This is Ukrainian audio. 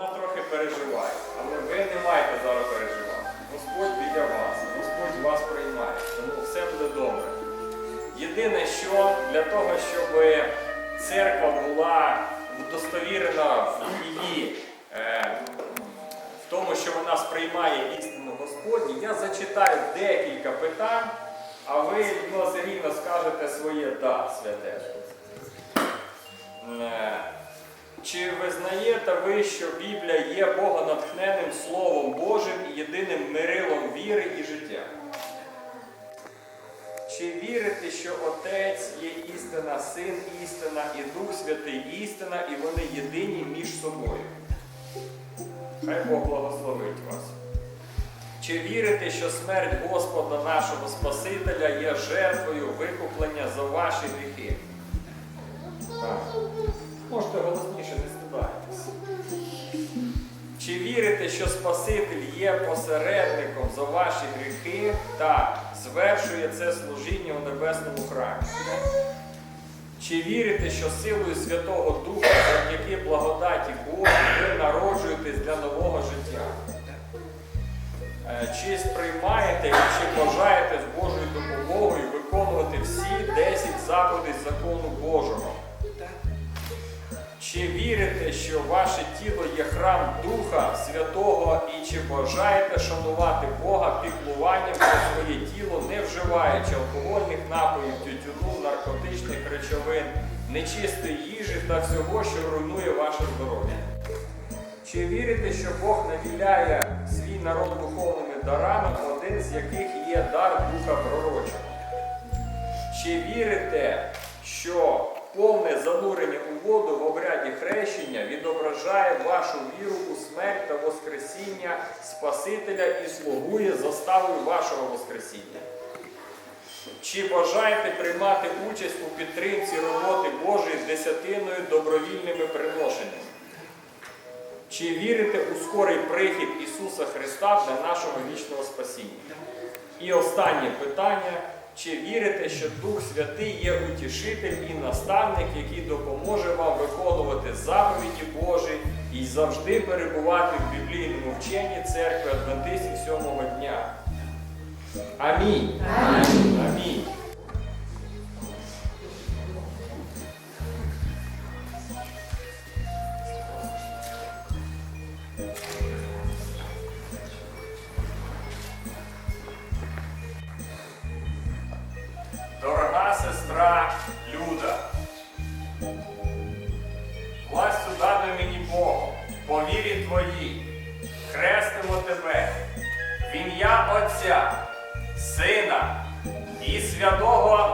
Вона трохи переживає, але ви не маєте зараз переживати. Господь біля вас, Господь вас приймає, тому все буде добре. Єдине, що для того, щоб церква була достовірена в її, е, в тому, що вона сприймає істину Господню, я зачитаю декілька питань, а ви Людмила Сергійовна, скажете своє да, святе. Чи визнаєте ви, що Біблія є богонатхненним Словом Божим і єдиним мирилом віри і життя? Чи вірите, що Отець є істина, Син істина і Дух Святий істина, і вони єдині між собою? Хай Бог благословить вас. Чи вірите, що смерть Господа нашого Спасителя є жертвою викуплення за ваші гріхи? Так. Можете голосніше не стидайтесь. Чи вірите, що Спаситель є посередником за ваші гріхи та звершує це служіння у небесному храмі? Чи вірите, що силою Святого Духа завдяки благодаті Божій ви народжуєтесь для нового життя? Е, Чи сприймаєте і чи бажаєте з Божою допомогою виконувати всі 10 заповідей закону Божого? Чи вірите, що ваше тіло є храм Духа Святого і чи бажаєте шанувати Бога піклуванням про своє тіло, не вживаючи алкогольних напоїв, тютюну, наркотичних речовин, нечистої їжі та всього, що руйнує ваше здоров'я? Чи вірите, що Бог наділяє свій народ духовними дарами, один з яких є дар Духа Пророчого? Чи вірите, що повне занурення у воду в обряді хрещення відображає вашу віру у смерть та Воскресіння Спасителя і слугує заставою вашого Воскресіння? Чи бажаєте приймати участь у підтримці роботи Божої десятиною добровільними приношеннями? Чи вірите у скорий прихід Ісуса Христа для нашого вічного спасіння? І останнє питання. Чи вірите, що Дух Святий є утішитель і наставник, який допоможе вам виконувати заповіді Божі і завжди перебувати в біблійному вченні церкви Адвентистів сьомого дня? Амінь. Амінь. Сестра Люда, властю даною мені Богу, по вірі твоїй, хрестимо тебе в ім'я Отця, Сина і Святого.